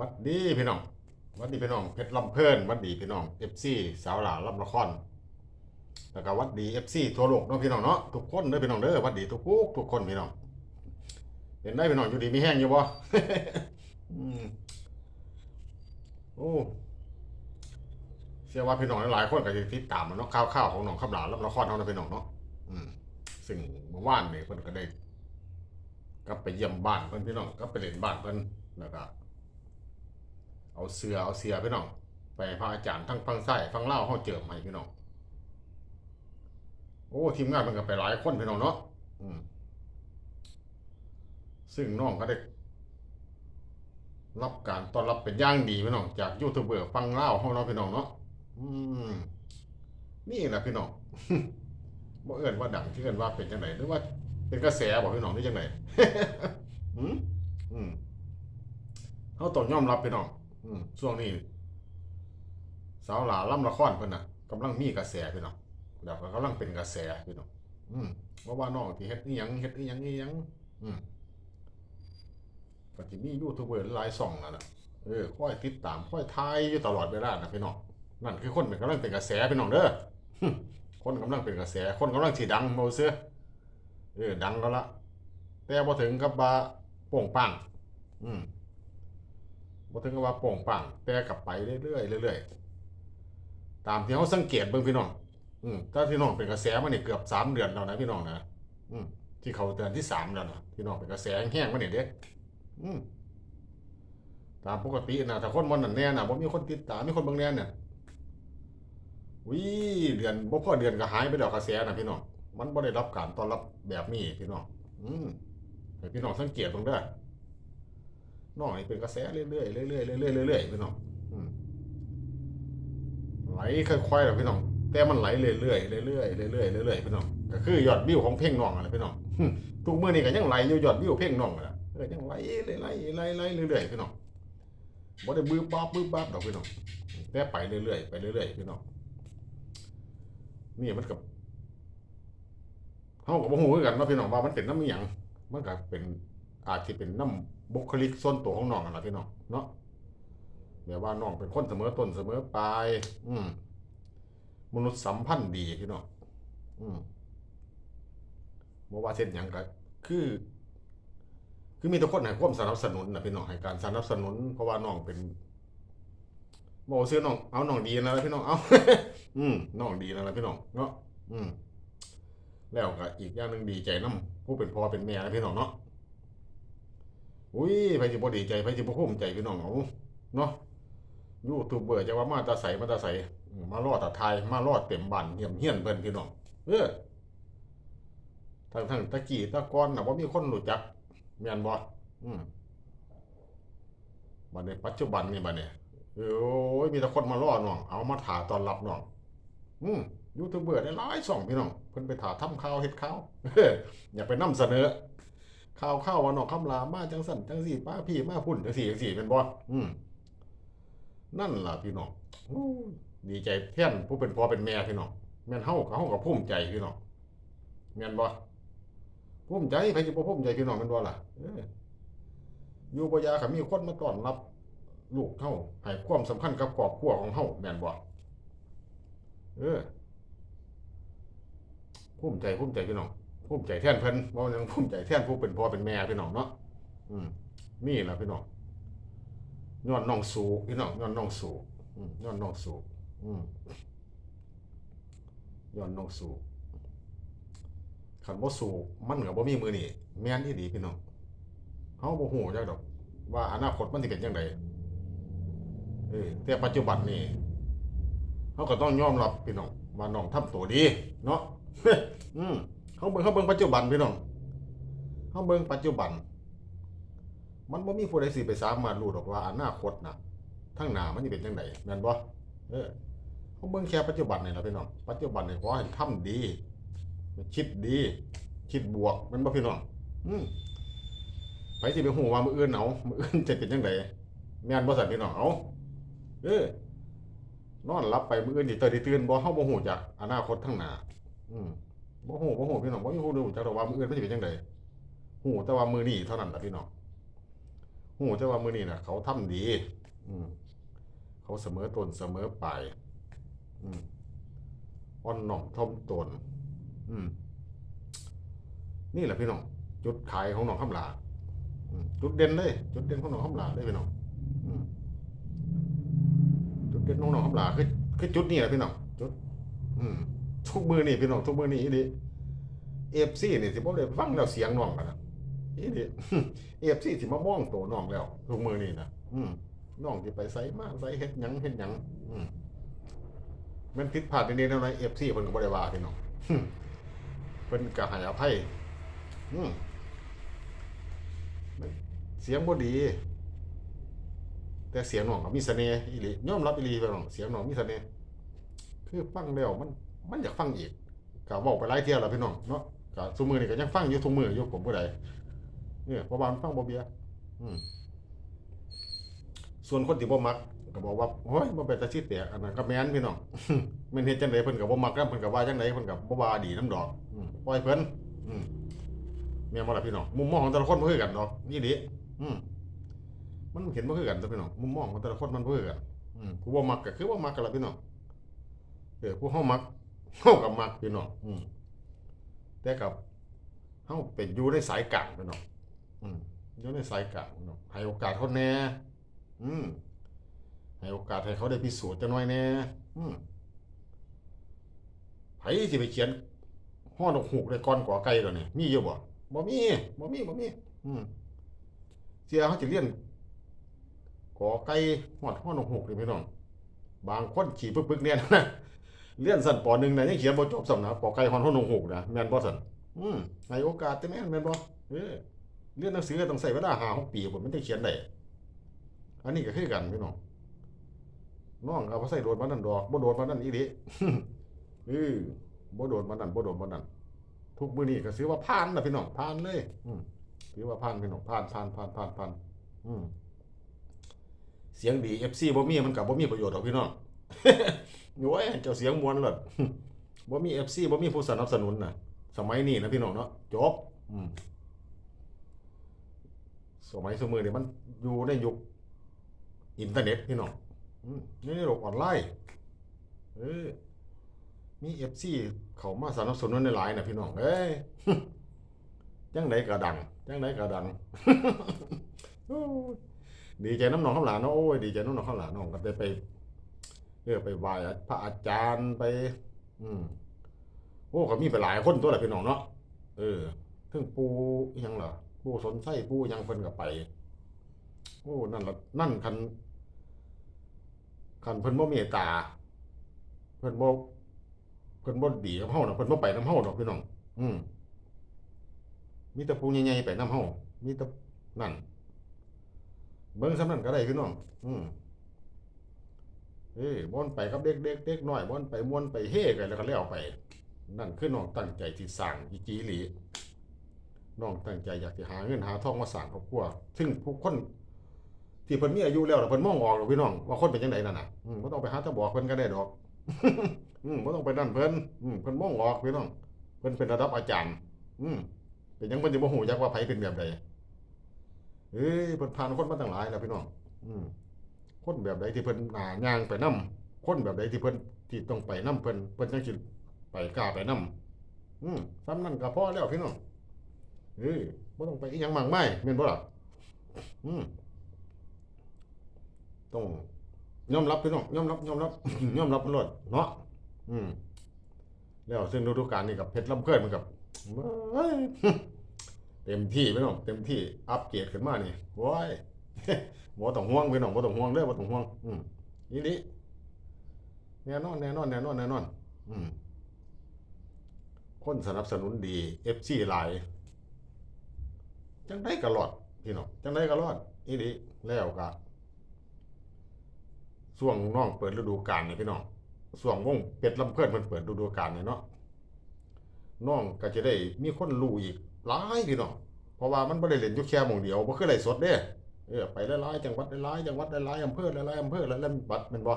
วัดดีพี่น้องวัดดีพี่น้องเพชรลำเพลินวัดดีพี่น้องเอฟซีสาวหลาลำละครแล้วก็วัดดีเอฟซีทั่วโลกเนาะพี่น้องเนาะทุกคนเด้อพี่น้องเด้อวัดดีทุกผู้ทุกคนพี่น้องเห็นได้พี่น้องอยู่ดีมีแห้งอยู่บ่โอ้เชื่อว่าพี่น้องหลายคนก็จะติดตามมันเนาะข่าวๆของน้องคำหลาลำละครเนาะพี่น้องเนาะอืมซึ่งเมื่อวานนี่เพิ่นก็ได้กลับไปเยี่ยมบ้านเพิ่นพี่น้องกลับไปเล่นบ้านเพิ่นแล้วก็ เอาเสือเอาเสียพี่น้องไปพระอาจารย์ทั้งฟังไส้ฟังเล่าวเฮาเจิมให้พี่น้องโอ้ทีมงานมันก็ไปหลายคนพี่น้องเนาะอืมซึ่งน้องก็ได้รับการต้อนรับเป็นอย่างดีพี่น้องจากยูทูบเบอร์ฟังเล่าวเฮาเนาะพี่น้องเนาะอืมนี่แหละพี่น้องบ่เอิ้นว่าดังที่เอิ้นว่าเป็นจังไดหรือว่าเป็นกระแสบอกพี่น้องได้จังไดอืมอืมเขาต้องยอมรับพี่น้อง อืมช่วงนี้สาวหลาล่ำละครเพิ่นน่ะกำลังมีกระแสพี่น้องแล้วก็กำลังเป็นกระแสพี่น้องอืมเพราะว่าน้องที่เฮ็ดอีหยังเฮ็ดอีหยังอีหยังอืมก็สิมียูทูบเบอร์หลายช่องนั่นน่ะเออคอยติดตามคอยทายอยู่ตลอดเวลานะพี่น้องนั่นคือคนเป็นกำลังเป็นกระแสพี่น้องเด้อคนกำลังเป็นกระแส คนกำลังสิดังบ่ซื่อเออดังก็ละแต่พอถึงกับว่าโป่งปังอืม พอถึงกับว่าโป่งปังแต่กลับไปเรื่อยๆเรื่อยๆตามที่เขาสังเกตเบิ่งพี่น้อง อืมถ้าพี่น้องเป็นกระแสมาเนี่ยเกือบสามเดือนแล้วนะพี่น้องนะอืมที่เขาเดือนที่สามแล้วนะพี่น้องเป็นกระแสแห้งมาเนี่ยเด้อืมตามปกตินะถ้าคนวันนั้นแน่นะว่ามีคนติดตามมีคนบางแน่เนี่ยวิเดือนบ่พอเดือนก็หายไปแล้วกระแสนะพี่น้องมันบ่ได้รับการต้อนรับแบบนี้พี่น้อง อืมให้พี่น้องสังเกตตรงเด้อ น้องนี่เป็นกระแสเรื่อยๆเรื่อยๆเรื่อยๆเรื่อยๆพี่น้องไหลค่อยๆหรอกพี่น้องแต่มันไหลเรื่อยๆเรื่อยๆเรื่อยๆเรื่อยๆเรื่อยๆพี่น้องก็คือยอดวิวของเพลงน้องอะไรพี่น้องทุกมื้อนี้ก็ยังไหลอยู่ยอดวิวเพลงน้องนั่นล่ะเออยังไหลไหลไหลไหลเรื่อยๆพี่น้องบ่ได้บื้อป๊อบบื้อป๊อบดอกพี่น้องแต่ไปเรื่อยๆไปเรื่อยๆพี่น้องนี่มันกับเฮาก็บ่ฮู้คือกันว่าพี่น้องว่ามันเป็นน้ำอีหยังมันก็เป็น อาจสิเป็นน้ำบุคลิกส่วนตัวของน้องนะพี่น้องเนาะแบบว่าน้องเป็นคนเสมอต้นเสมอปลาย อืมมนุษย์สัมพันธ์ดีพี่น้องอืมบ่ว่าเช่นหยังก็คือ คือมีแต่คนให้ความสนับสนุนนะพี่น้องให้การสนับสนุน เพราะว่าน้องเป็นบ่ซื้อน้องเอาน้องดีนะพี่น้องเอา อืมน้องดีนะพี่น้องเนาะอืมแล้วก็อีกอย่างหนึ่งดีใจน้ำผู้เป็นพ่อเป็นแม่นะพี่น้องเนาะ อุ้ยไผสิบ่ดีใจไผสิบ่ภูมิใจพี่น้องเอาเนาะยูทูบเบอร์จะว่ามาตาใสมาตาใสมารอดตาไทยมารอดเต็มบ้านเหี่ยมเฮียนเพิ่นพี่น้องเออทั้งทั้งตะกี้ตะกอนน่ะบ่มีคนรู้จักแม่นบ่อืมบัดนี้ปัจจุบันนี่บัดนี้เออโอ้ยมีแต่คนมารอน้อง เอามาถ่าตอนรับน้อง อืมยูทูบเบอร์ได้หลายช่องพี่น้อง เพิ่นไปถ่าทำข่าวเฮ็ดข่าวอยากไปนํเสนอ ข่าวข่าวว่านองคำลามาจังสั่นจังสี่ป้าพี่มาพุ่นจังสี่จังสี่เป็นบ่อืมนั่นล่ะพี่น้องดีใจแทนผู้เป็นพ่อเป็นแม่พี่น้องแม่นเฮาก็เฮาก็ภูมิใจพี่น้องแม่นบ่ภูมิใจใครสิบ่ภูมิใจพี่น้องแม่นบ่ล่ะอยู่บ่ยาก็มีคนมาต้อนรับ ลูกเฮาให้ความสำคัญกับครอบครัวของเฮาแม่นบ่เออภูมิใจภูมิใจพี่น้อง ภูมิใจแทนเพิ่นบ่ยังภูมิใจแทนผู้เป็นพ่อเป็นแม่พี่น้องเนาะอืมนี่แหละพี่น้องย้อนน้องสูพี่น้องย้อนน้องสูอืมย้อนน้องสูอืมย้อนน้องสู่คันบ่สูมันก็บ่มีมือนี่แม่นอีหลีพี่น้องเฮาบ่ฮู้จักดอก ว่าอนาคตมันสิเป็นจังไดเออแต่ปัจจุบันนี่เฮาก็ต้องยอมรับพี่น้องว่าน้องทำตัวดี เนาะอืม เขาเบิ่งเขาเบิ่งปัจจุบันพี่น้องเขาเบิ่งปัจจุบัน มันบ่มีผู้ใดสิไปสามารถรู้ดอกว่าอนาคตน่ะทางหน้ามันสิเป็นจังไดแม่นบ่เออเขาเบิ่งแค่ปัจจุบันนี่ล่ะพี่น้องปัจจุบันนี่ขอให้ทำดีคิดดี คิดบวกแม่นบ่พี่น้องอืมไผสิไปฮู้ว่ามื้ออื่นเอามื้ออื่นจะเป็นจังไดแม่นบ่ซั่นพี่น้องเอาเออนอนหลับไปมื้ออื่นสิตื่นสิตื่นบ่เฮาบ่ฮู้จักอนาคตทางหน้าอืม บ่ฮู้บ่ฮู้พี่น้องบ่มีผู้รู้จักดอกว่ามื้ออื่นมันสิเป็นจังไดฮู้แต่ว่ามื้อนี้เท่านั้นล่ะพี่น้องหูแต่ว่ามื้อนี้น่ะ เขาทำดี อืมเขาเสมอต้นเสมอปลายอืมอ่อนหน่อมทอมตน อืม นี่แหละพี่น้องจุดขายของหนองคำหลาอืมจุดเด่นเลย จุดเด่นของหนองคำหลาเลยพี่น้องอืมจุดเด่นของหนองคำหลาคือคือจุดนี้แหละพี่น้องจุด อืม ทุกมือนี่พี่น้องทุกมือนี่อีดิเอฟซีนี่สิบ่ได้ฟังแล้วเสียงน้องกันนะอีดิเอฟซีสิมามองตัวน้องแล้ว ทุกมือนี่นะอืมน้องสิไปไสมาไสเฮ็ดหยังเฮ็ดหยังอืมมันผิดพลาดนิดๆหน่อยๆเอฟซีเพิ่นก็บ่ได้ว่าพี่น้องเพิ่นก็ให้อภัยอืมเสียงบ่ดี แต่เสียงน้องก็มีเสน่ห์อีหลียอมรับอีหลีพี่น้องเสียงน้องมีเสน่ห์คือฟังแล้วมัน มันอยากฟังอีกก็เว้าไปหลายเที่ยวแล้วพี่น้องเนาะก็ซุมือนี้ก็ยังฟังอยู่ทุกมืออยู่ผมบ่ได้เนี่ยพราะว่ามันฟังบ่เบียอืมส่วนคนที่บ่มักก็บอกว่าโอ้ยบ่เป็นตาสิแตกอันนั้นก็แม่นพี่น้องแม่นเฮ็ดจังไดเพิ่นก็บ่มักนำเพิ่นก็ว่าจังไดเพิ่นก็บ่ว่าดีนํดอกอืมปล่อยเพิ่นอืมแม่นบ่ล่ะพี่น้องมุมมองของแต่ละคนบ่คือกันดอกนี่ดิอืมมันเห็นบ่คือกันตัวพี่น้องมุมมองของแต่ละคนมันบ่คือกันอืมผู้บ่มักก็คือบ่มักกันล่ะพี่น้องเออผู้เฮามัก เฮาก็มักพี่น้องอืมแต่กับเฮาเป็นอยู่ในสายกลางพี่น้องอืมอยู่ในสายกลางพี่น้องให้โอกาสเขาแน่อืมให้โอกาสให้เขาได้พิสูจน์จักหน่อยแน่อืมไผสิไปเขียนฮอดอกหูกได้ก่อนกว่าไก่ตัวนี้มีอยู่บ่บ่มีบ่มีบ่มีอืมเสียเขาจะเรียนกอไก่ฮอดฮอดอกหูกนี่พี่น้องบางคนขี่ปึกๆเนี่ยนะ เรียนสั้นปอหนึ่งนะยังเขียนบ่จบสำนะปอไก่ฮอนฮอนหกนะแม่นบ่สั่นอืมให้โอกาสแต่แม่นแม่นบ่เออเรียนหนังสือต้องใช้เวลา5 6ปีพุ่มันจะเขียนได้อันนี้ก็คือกันพี่น้องน้องเอาไปใส่โดนมานั่นดอกบ่โดนมานั่นอีหลีเออบ่โดนมานั่นบ่โดนมานั่นทุกมื้อนี้ก็ถือว่าผ่านนะพี่น้องผ่านเลย อืมถือว่าผ่านพี่น้องผ่านผ่านผ่านผ่านผ่านอืมเสียงดี FC บ่มีมันก็บ่มีประโยชน์หรอกพี่น้อง โอ้ยเจ้าเสียงมวนหลดบ่มี FC บ่มีผู้สนับสนุนน่ะสมัยนี้นะพี่น้องเนาะจบอืมสมัยสมือนี่มันอยู่ในยุคอินเทอร์เน็ตพี่น้องอืมในโลกออนไลน์เออมี FC เขามาสนับสนุนในหลายนะพี่น้องเอ้ยจังไดก็ดังจังไดก็ดังดีใจน้ำหนองข้าวหลานเนาะโอ้ยดีใจน้ำหนองข้าวหลานน้องก็ได้ไป ออไปไหว้พระอาจารย์ไป อืมโอ้ก็มีไปหลายคนตัวแหละพี่น้องเนาะเออถึงปูอิหยังล่ะปูสนไส้ปูยังเพิ่นก็ไป โอ้นั่นละนั่นคันคันเพิ่นบ่เมตตา เพิ่นบ่เพิ่นบ่ดีกับเฮาน่ะเพิ่นบ่ไปนํเฮาดอกพี่น้อง อืมมีแต่ปูใหญ่ๆไปนํเฮามีแต่นั่น เบิ่งซำนั้นก็ได้พี่น้อง อืม เอ้ยม่วนไปกับเด็กเด็กเด็กน้อยม่วนไปม่วนไปเฮ่กันแล้วก็แล้วไป นั่นคือน้องตั้งใจที่สร้างอีจีหลีน้องตั้งใจอยากสิหาเงินหาทองมาสร้างครอบครัวซึ่งผู้คนที่เพิ่นมีอายุแล้วล่ะเพิ่นมองออกหรอกพี่น้องว่าคนเป็นจังไดนั่นน่ะอืมบ่ต้องไปหาทาบอกเพิ่นก็ได้ดอกอืมบ่ต้องไปนั่นเพิ่นอืมเพิ่นมองออกพี่น้องเพิ่นเป็นระดับอาจารย์ อืมเป็นยังเพิ่นสิบ่ฮู้จักว่าไผเป็นแบบใดเอ้ยเพิ่นผ่านคนมาตั้งหลายแล้วพี่น้อง อืม คนแบบใดที่เพิ่นหนาย่างไปนํคนแบบใดที่เพิ่นที่ต้องไปนํเพิ่นเพิ่นจังสิไปกล้าไปนํอืมซ้ำนั่นก็พอแล้วพี่น้องเอ้ยบ่ต้องไปอีหยังมากมายแม่นบ่ล่ะอืมต้องยอมรับพี่น้องยอมรับยอมรับยอมรับมันโลดเนาะอืมแล้วซึ่งฤดูกาลนี้กับเพชรลำเกินมันกับเต็มที่พี่น้องเต็มที่อัปเกรดขึ้นมานี่โว้ย บ่ต้องห่วงพี่น้องบ่ต้องห่วงเด้อบ่ต้องห่วง อืมอีนี้แน่นอนแน่นอนแน่นอนแน่นอน อืมคนสนับสนุนดี FC หลาย จังได๋ก็รอด พี่น้องจังได๋ก็รอดอีนี้แล้วก็ช่วงน้องเปิดฤดูกาลนี่พี่น้องช่วงวงเป็ดลำเพิ่นเพิ่นเปิดฤดูกาลนี่เนาะน้องก็จะได้มีคนรู้อีกหลายพี่น้องเพราะว่ามันบ่ได้เล่นอยู่แค่หม่องเดียวบ่คือไลฟ์สดเด้ เออไปหลายๆจังหวัดหลายๆจังหวัดหลายๆอำเภอหลายๆอำเภอหลายๆจังหวัดแม่นบ่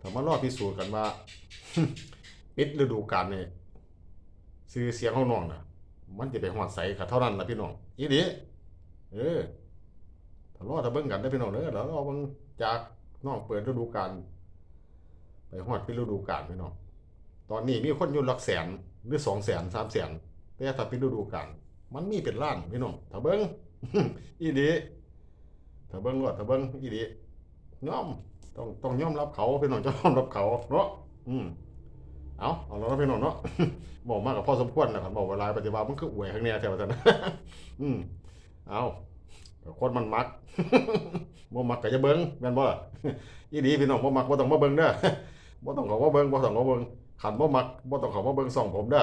ถ้ามารอพิสูจน์กันว่าปิดฤดูกาลนี่ชื่อเสียงของน้องน่ะ มันจะไปฮอดไสก็เท่านั้นล่ะพี่น้องอีหลีเออถ้ารอถ้าเบิ่งกันได้พี่น้องเด้อแล้วรอเบิ่งจากน้องเปิดฤดูกาลไปฮอดปิดฤดูกาลพี่น้องตอนนี้มีคนอยู่หลักแสนหรือ2แสน3แสนแต่ถ้าปิดฤดูกาลมันมีเป็นล้านพี่น้องถ้าเบิ่ง อีดีถ้าเบิ่งรอดถ้าเบิ่งอีดีย่อมต้องต้องย่อมรับเขาพี่น้องจะย่อมรับเขาเนาะอืมเอาเอาแล้วเนาะพี่น้องเนาะบอกมากกับพ่อสมควรนะครับบอกเวลาปฏิบัติมันคืออวยข้างเนี้ยแถวนั้นอืมเอาคนมันมักบ่มักก็จะเบิ่งแม่นบ่ล่ะอีดีพี่น้องบ่มักบ่ต้องมาเบิ่งเด้อบ่ต้องขามาเบิ่งบ่ต้องขามาเบิ่งคันบ่มักบ่ต้องขามาเบิ่งส่องผมเด้อ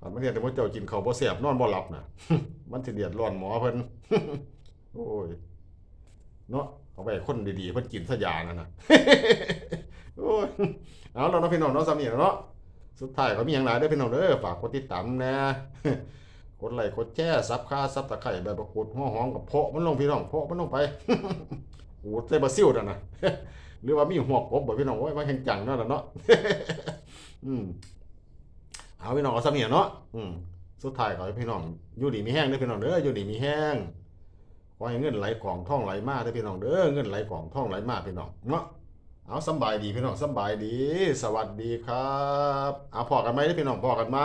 คันมันเฮ็ดให้พวกเจ้ากินข้าวบ่แซ่บนอนบ่หลับน่ะ มันสิเดือดร้อนหมอเพิ่น โอ้ย เนาะเอาไปให้คนดีๆเพิ่นกินซะยานั่นน่ะ โอ้ย เอาแล้วเนาะพี่น้องเนาะซ้ำนี่เนาะ สุดท้ายก็มีอย่างไรได้อพี่น้องเด้อฝากกดติดตามนะ กดไลค์กดแชร์ซับค่าซับตะไคร้ใบประกดหัวหอมกับเพาะมันลงพี่น้องเพาะมันลงไปโอ้ใส่บาซิลนั่นนะ หรือว่ามีหัวกบบ่พี่น้องโอ้ยมาแข่งจังนั่นน่ะเนาะ อืม เอาพี่น้องเอาซ้ำเนี่ยเนาะอืมสุดท้ายขอให้พี่น้องอยู่ดีมีแห้งเด้อพี่น้องเด้ออยู่ดีมีแห้งขอให้เงินไหลกล่องท่องไหลมาเด้อพี่น้องเด้อเงินไหลกล่องท่องไหลมาพี่น้องเนาะเอาสบายดีพี่น้องสบายดี สวัสดีครับเอาพอกันไหมเด้อพี่น้องพอกันไหม